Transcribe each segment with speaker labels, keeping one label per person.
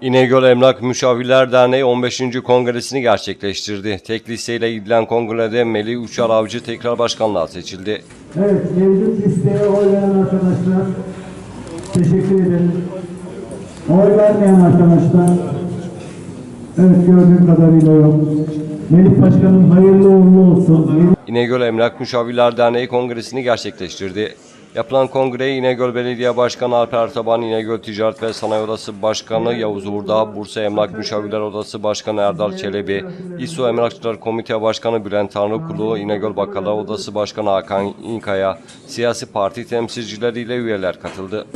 Speaker 1: İnegöl Emlak Müşavirler Derneği 15. kongresini gerçekleştirdi. Tek listeyle gidilen kongrede Melih Uçar Avcı tekrar başkanlığa seçildi.
Speaker 2: Evet, mevcut listeye oy veren arkadaşlar teşekkür ederim. Oy vermeyen arkadaşlar evet gördüğüm kadarıyla yok. Melih Başkanım hayırlı uğurlu olsun.
Speaker 1: İnegöl Emlak Müşavirler Derneği kongresini gerçekleştirdi. Yapılan kongreye İnegöl Belediye Başkanı Alper Taban, İnegöl Ticaret ve Sanayi Odası Başkanı Yavuz Uğurdağ, Bursa Emlak Müşavirler Odası Başkanı Erdal Çelebi, İSO Emlakçılar Komite Başkanı Bülent Tanrıkulu, İnegöl Bakkallar Odası Başkanı Hakan İnkaya, siyasi parti temsilcileriyle üyeler katıldı.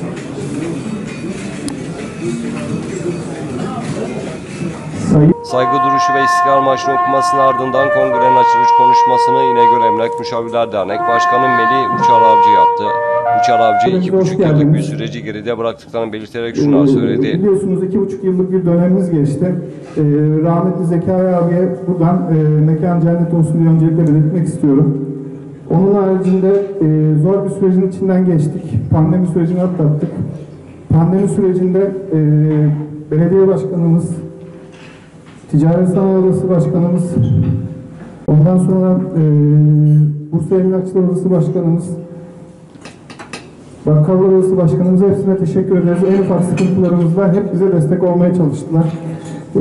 Speaker 1: Saygı duruşu ve istiklal marşını okumasının ardından kongrenin açılış konuşmasını İnegöl Emlak Müşavirler Dernek Başkanı Melih Uçar Avcı yaptı. Uçar Avcı iki buçuk yıllık bir süreci geride bıraktıklarını belirterek şunları söyledi.
Speaker 3: Biliyorsunuz iki buçuk yıllık bir dönemimiz geçti. Ee, rahmetli Zekai abiye buradan e, mekan cennet olsun diye öncelikle belirtmek istiyorum. Onun haricinde e, zor bir sürecin içinden geçtik. Pandemi sürecini atlattık. Pandemi sürecinde e, belediye başkanımız, Ticaret Sanayi Odası Başkanımız, ondan sonra e, Bursa Emlakçılar Odası Başkanımız, Bakkallar Odası Başkanımıza hepsine teşekkür ederiz. En ufak sıkıntılarımızda hep bize destek olmaya çalıştılar. Ee,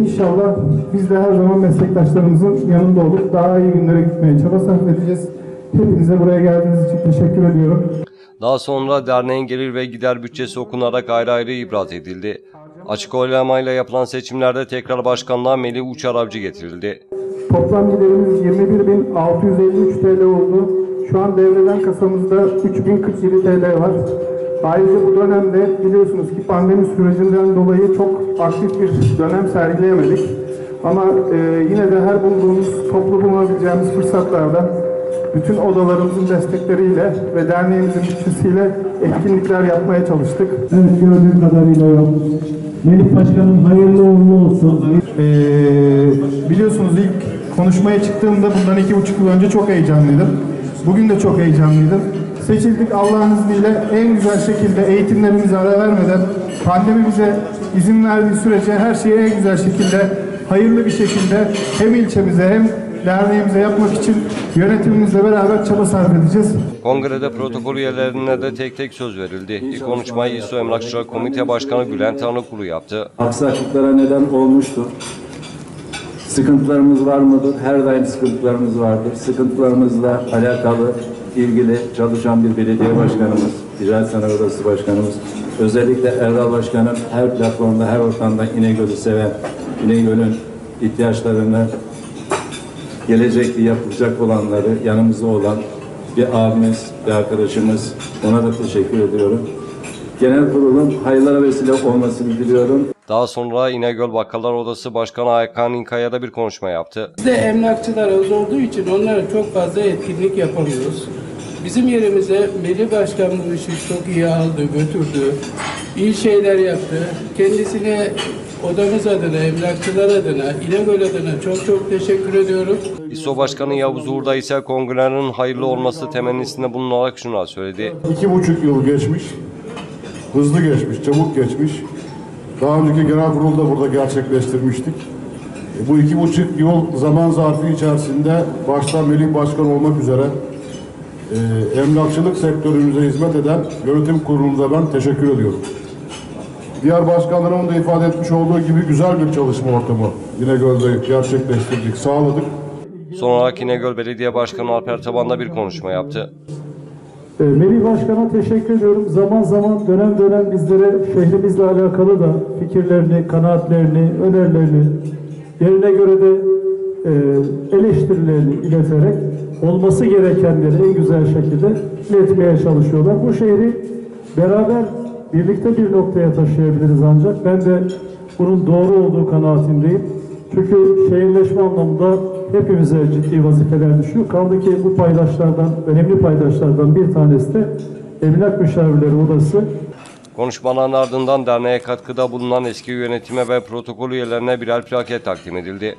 Speaker 3: inşallah biz de her zaman meslektaşlarımızın yanında olup daha iyi günlere gitmeye çaba sarf edeceğiz. Hepinize buraya geldiğiniz için teşekkür ediyorum.
Speaker 1: Daha sonra derneğin gelir ve gider bütçesi okunarak ayrı ayrı ibraz edildi. Açık oylamayla yapılan seçimlerde tekrar başkanlığa Melih Uçar Avcı getirildi.
Speaker 3: Toplam giderimiz 21.653 TL oldu. Şu an devreden kasamızda 3047 TL var. Ayrıca bu dönemde biliyorsunuz ki pandemi sürecinden dolayı çok aktif bir dönem sergileyemedik. Ama e, yine de her bulduğumuz, toplu bulunabileceğimiz fırsatlarda bütün odalarımızın destekleriyle ve derneğimizin bütçesiyle etkinlikler yapmaya çalıştık.
Speaker 2: evet gördüğüm kadarıyla yok. Melih Başkanım hayırlı uğurlu olsun.
Speaker 3: Ee, biliyorsunuz ilk konuşmaya çıktığımda bundan iki buçuk yıl önce çok heyecanlıydım. Bugün de çok heyecanlıydım. Seçildik Allah'ın izniyle en güzel şekilde eğitimlerimize ara vermeden pandemi bize izin verdiği sürece her şeyi en güzel şekilde hayırlı bir şekilde hem ilçemize hem derneğimize yapmak için yönetimimizle beraber çaba sarf edeceğiz.
Speaker 1: Kongrede protokol üyelerine de tek tek söz verildi. İlk konuşmayı İSO Emlakçılar Komite Başkanı Bülent Tanrıkulu yaptı.
Speaker 4: aksaklıklara neden olmuştur. Sıkıntılarımız var mıdır? Her daim sıkıntılarımız vardır. Sıkıntılarımızla alakalı ilgili çalışan bir belediye başkanımız, Ticaret Sanayi Odası Başkanımız, özellikle Erdal Başkanım her platformda, her ortamda İnegöl'ü seven, İnegöl'ün ihtiyaçlarını, gelecekte yapılacak olanları yanımızda olan bir abimiz, bir arkadaşımız. Ona da teşekkür ediyorum. Genel kurulun hayırlara vesile olmasını diliyorum.
Speaker 1: Daha sonra İnegöl Bakkallar Odası Başkanı Hakan İnkaya da bir konuşma yaptı.
Speaker 5: Bizde emlakçılar az olduğu için onlara çok fazla etkinlik yapamıyoruz. Bizim yerimize Melih Başkan bu işi çok iyi aldı, götürdü. iyi şeyler yaptı. Kendisine odamız adına, emlakçılar adına, İnegöl adına çok çok teşekkür ediyorum.
Speaker 1: İSO Başkanı Yavuz Uğurda ise kongrenin hayırlı olması temennisinde bulunarak şunlar söyledi.
Speaker 6: İki buçuk yıl geçmiş. Hızlı geçmiş, çabuk geçmiş. Daha önceki genel kurulda burada gerçekleştirmiştik. E, Bu iki buçuk yıl zaman zarfı içerisinde başta Melih Başkan olmak üzere e, emlakçılık sektörümüze hizmet eden yönetim kurulumuza ben teşekkür ediyorum. Diğer başkanlarımın da ifade etmiş olduğu gibi güzel bir çalışma ortamı yine Göl'de gerçekleştirdik, sağladık.
Speaker 1: Son olarak İnegöl Belediye Başkanı Alper Taban da bir konuşma yaptı.
Speaker 2: Ee, Melih Başkan'a teşekkür ediyorum. Zaman zaman dönem dönem bizlere şehrimizle alakalı da fikirlerini, kanaatlerini, önerilerini yerine göre de e, eleştirilerini ileterek olması gerekenleri en güzel şekilde iletmeye çalışıyorlar. Bu şehri beraber birlikte bir noktaya taşıyabiliriz ancak ben de bunun doğru olduğu kanaatindeyim. Çünkü şehirleşme anlamında hepimize ciddi vazifeler düşüyor. Kaldı ki bu paydaşlardan, önemli paydaşlardan bir tanesi de Emlak Müşavirleri Odası.
Speaker 1: Konuşmaların ardından derneğe katkıda bulunan eski yönetime ve protokol üyelerine birer plaket takdim edildi.